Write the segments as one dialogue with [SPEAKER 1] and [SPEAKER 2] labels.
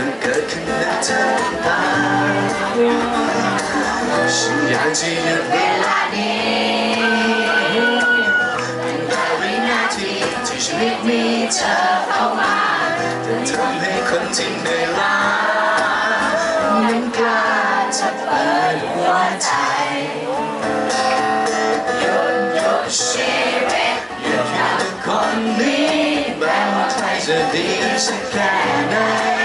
[SPEAKER 1] ก็เกิดขึ้นในเธอตาฉันอยากจะหยุดเวลานี้แต่วินาทีที่ชีวิตมีเธอเข้ามาจะทำให้คนที่เหนื่อยล้านั้นกล้าจะเปิดหัวใจหยุดหยุดชีวิตหยุดหยุดคนนี้แม้ว่าใครจะดีสักแค่ไหน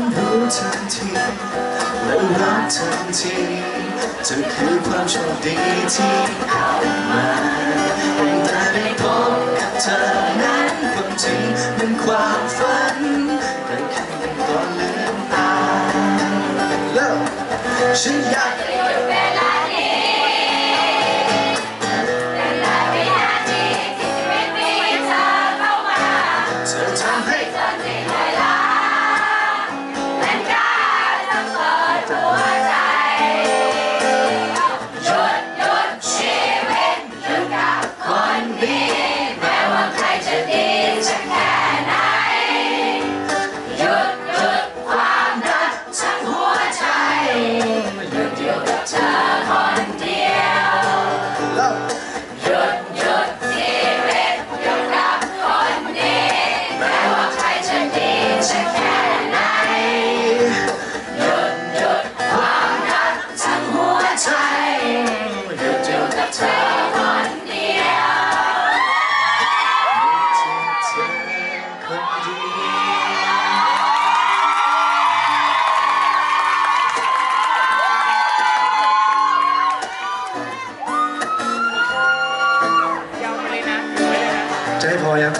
[SPEAKER 1] นั้นรู้ทันทีและรักทันทีเธอคือความโชคดีที่เข้ามาแต่ได้พบกับเธอนั้นความจริงเป็นความฝันเกิดขึ้นก่อนลืมตาเลิกฉันอยาก
[SPEAKER 2] ยัง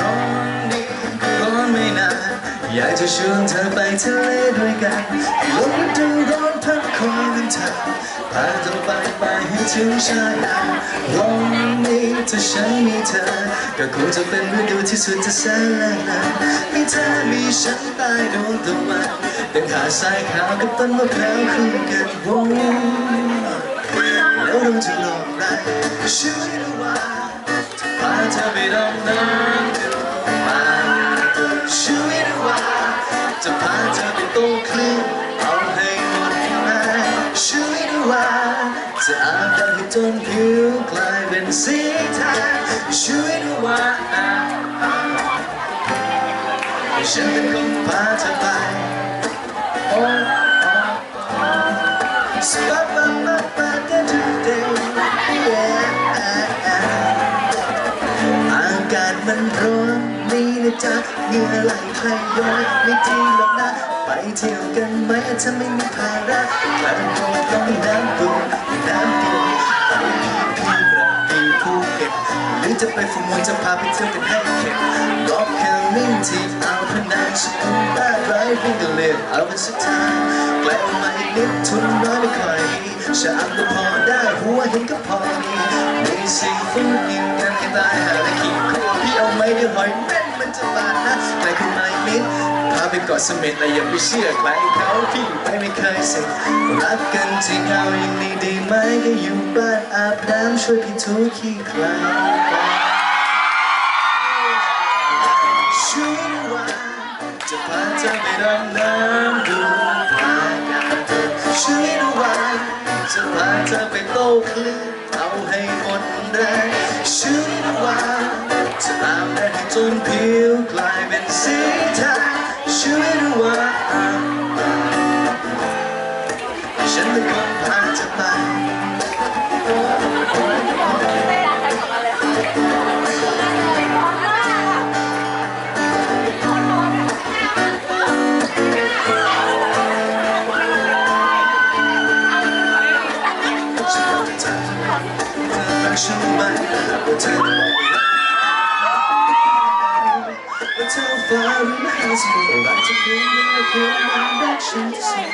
[SPEAKER 2] ร้อนดี
[SPEAKER 1] ก็
[SPEAKER 2] ร้อน
[SPEAKER 3] ไม่
[SPEAKER 1] นานอยากจะชวนเธอไปทะเลด้วยกันให้ลมฤดูร้อนพัดคอยลืมเธอพาเธอไปไปให้ถึงชายหาดร้อนนี้ถ้าฉันมีเธอ ก็คงจะเป็นฤดูที่สุดจะแสนและนานมีเธอมีฉันใต้ดวงตะวันเป็นหาดทรายขาวกับต้นมะพร้าวคู่กันวงแล้วเราจะหลอกได้ช่วยดูว่าจะพาเธอไปดำน้ำดูมาช่วยดูว่าจะพาเธอไปโต้คลื่นเอาให้หมดแรงช่วยดูว่าจะอาบน้ำให้จนผิวกลายเป็นสีแทนช่วยดูว่าฉันเป็นคนพาเธอไปโอ้อ นี่นะจ๊ะเงื่อไหลใครย้อยไม่จริงหรอกนะ ไปเที่ยวกันไหมถ้าไม่มีภาระกลางโดดลงน้ำปูน้ำปูไปที่พี่กระปีภูเก็ตหรือจะไปฟูมูลจะพาไปเที่ยวกันให้เข็ดกอล์ฟแคลนิ่งที่อ่าวพนังสกูบ้าไรวิ่งกันเล่นเอาเป็นสุดท้ายแกล้มาอีกนิดทุนน้อยไม่ค่อยมีชามก็พ เกาะเสม็ดแต่อย่าไปเชื่อใครเขาพี่ไปไม่เคยเสร็จรักกันจริงเอาอย่างนี้ดีไหมก็อยู่บ้านอาบน้ำช่วยพี่ถูขี้ใครช่วยว่าจะพาเธอไปดำน้ำดูปลาช่วยดูว่าจะพาเธอไปโต้คลื่นเอาให้หมดแรงช่วยดูว่าจะตามได้จนผิวกลายเป็นสีแทน reflection in my appetite. But how far in the house you go back to bring me a to see.